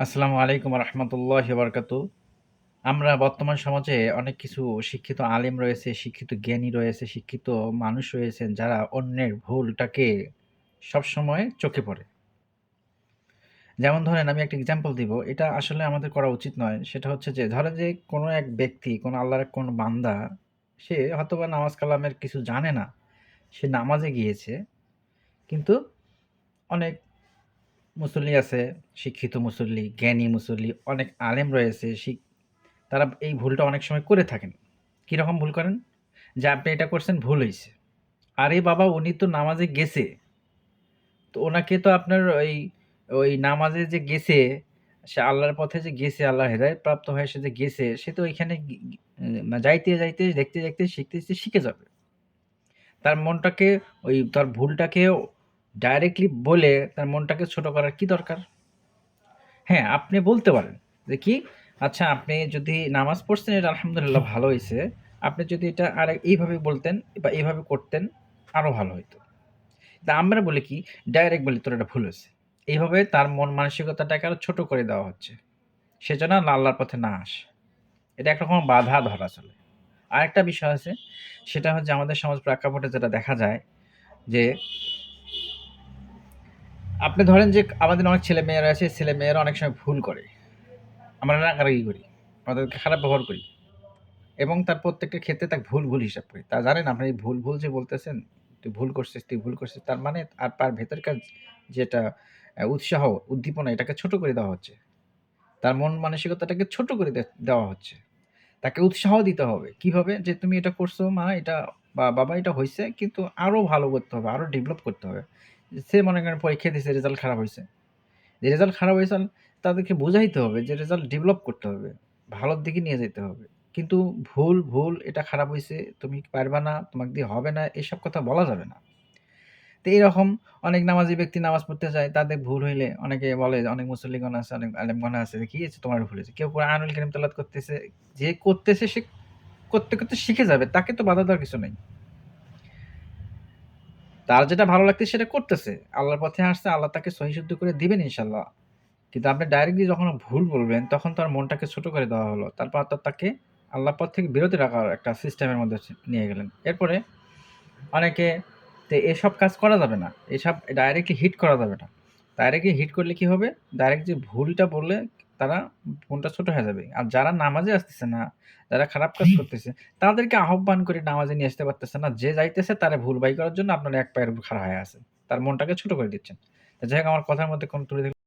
আসসালামু আলাইকুম রহমতুল্লাহ বরকাতু আমরা বর্তমান সমাজে অনেক কিছু শিক্ষিত আলেম রয়েছে, শিক্ষিত জ্ঞানী রয়েছে, শিক্ষিত মানুষ রয়েছেন যারা অন্যের ভুলটাকে সবসময় চোখে পড়ে। যেমন ধরেন আমি একটা এক্সাম্পল দিব। এটা আসলে আমাদের করা উচিত নয়। সেটা হচ্ছে যে ধরেন যে কোনো এক ব্যক্তি, কোনো আল্লাহর কোনো বান্দা, সে হয়তোবা নামাজ কালামের কিছু জানে না। সে নামাজে গিয়েছে। কিন্তু অনেক মুসল্লি আছে, শিক্ষিত মুসল্লি, জ্ঞানী মুসল্লি, অনেক আলেম রয়েছে। তারা এই ভুলটা অনেক সময় করে থাকেন। কীরকম ভুল করেন? যে আপনি এটা করছেন ভুল হইছে। আরে বাবা উনি তো নামাজে গেছে। তো ওনাকে তো আপনার ওই, ওই নামাজে যে গেছে, সে আল্লাহর পথে যে গেছে, আল্লাহ হেদায়েত প্রাপ্ত হয়ে সে যে গেছে, সে তো ওইখানে যাইতে, যাইতে, দেখতে, দেখতে, শিখতে, শিখতে শিখে যাবে। তার মনটাকে ওই তার ভুলটাকে ডাইরেক্টলি বলে তার মনটাকে ছোট করার কি দরকার? হ্যাঁ, আপনি বলতে পারেন যে কি? আচ্ছা আপনি যদি নামাজ পড়ছেন এটা আলহামদুলিল্লাহ ভালো হয়েছে আপনি যদি এটা আর এইভাবে বলতেন বা এইভাবে করতেন আরও ভালো হইতো। তা আমরা বলি কি? ডাইরেক্ট বলি তোর এটা ভুল হয়েছে এইভাবে তার মন মানসিকতাটাকে আরও ছোট করে দেওয়া হচ্ছে। সে যেন আল্লাহর পথে না আসে। এটা একরকম বাধা ধরা চলে। আরেকটা বিষয় আছে সেটা হচ্ছে আমাদের সমাজ প্রেক্ষাপটে যেটা দেখা যায় যে আপনি ধরেন যে আমাদের অনেক ছেলে ছেলেমেয়েরা আছে, ছেলে ছেলেমেয়েরা অনেক সময় ভুল করে। আমরা রাগারাগি করি। আমাদেরকে খারাপ ব্যবহার করি। এবং তার প্রত্যেকটা ক্ষেত্রে তাকে ভুল, ভুল হিসাব করি। তা জানেন আপনি এই ভুল, ভুল যে বলতেছেন, তুই ভুল করছিস, তুই ভুল করছিস তার মানে আর তার ভেতরকার যেটা উৎসাহ, উদ্দীপনা এটাকে ছোট করে দেওয়া হচ্ছে। তার মন মানসিকতাটাকে ছোট করে দেওয়া হচ্ছে। তাকে উৎসাহ দিতে হবে। কীভাবে? যে তুমি এটা করছ মা এটা বা বাবা এটা হইছে কিন্তু আরও ভালো করতে হবে, আরও ডেভেলপ করতে হবে। সে মনে করেন পরীক্ষা দিয়েছে রেজাল্ট খারাপ হয়েছে যে রেজাল্ট খারাপ হয়েছে তাদেরকে বোঝাইতে হবে যে রেজাল্ট ডেভেলপ করতে হবে। ভালোর দিকে নিয়ে যেতে হবে। কিন্তু ভুল, ভুল এটা খারাপ হয়েছে তুমি পারবা না, তোমাকে দিয়ে হবে না এসব কথা বলা যাবে না। তো এরকম অনেক নামাজি ব্যক্তি নামাজ পড়তে যায়, তাদের ভুল হইলে অনেকে বলে অনেক মুসল্লিগণ আছে, অনেক আলেমগণ আছে "কি হয়েছে তোমার ভুল হয়েছে?" কেউ কোরআনুল কারীম তেলাওয়াত করতেছে। যে করতেছে সে করতে, করতে শিখে যাবে। তাকে তো বাধা দেওয়ার কিছু নাই। তার যেটা ভালো লাগতেছে সেটা করতেছে। আল্লাহর পথে আসছে, আল্লাহ তাকে সহিশুদ্ধ করে দিবেন ইনশাল্লাহ কিন্তু আপনি ডাইরেক্টলি যখন ভুল বলবেন তখন তার মনটাকে ছোট করে দেওয়া হলো। তারপর তো তাকে আল্লাহর পথ থেকে বিরত রাখার একটা সিস্টেমের মধ্যে নিয়ে গেলেন। এরপরে অনেকে তো এসব কাজ করা যাবে না। এসব ডাইরেক্টলি হিট করা যাবে না। ডাইরেক্টলি হিট করলে কি হবে? ডাইরেক্ট যে ভুলটা বললে তারা মনটা ছোট হয়ে যাবে। আর যারা নামাজে আসতেছে না, যারা খারাপ কাজ করতেছে, তাদেরকে আহ্বান করে নামাজে নিয়ে আসতে পারতেছে না। যে যাইতেছে তারা ভুল বাই করার জন্য আপনার এক পায়ের খাড়া হয়ে আছে তার মনটাকে ছোট করে দিচ্ছেন। যাই হোক আমার কথার মধ্যে কোন ত্রুটি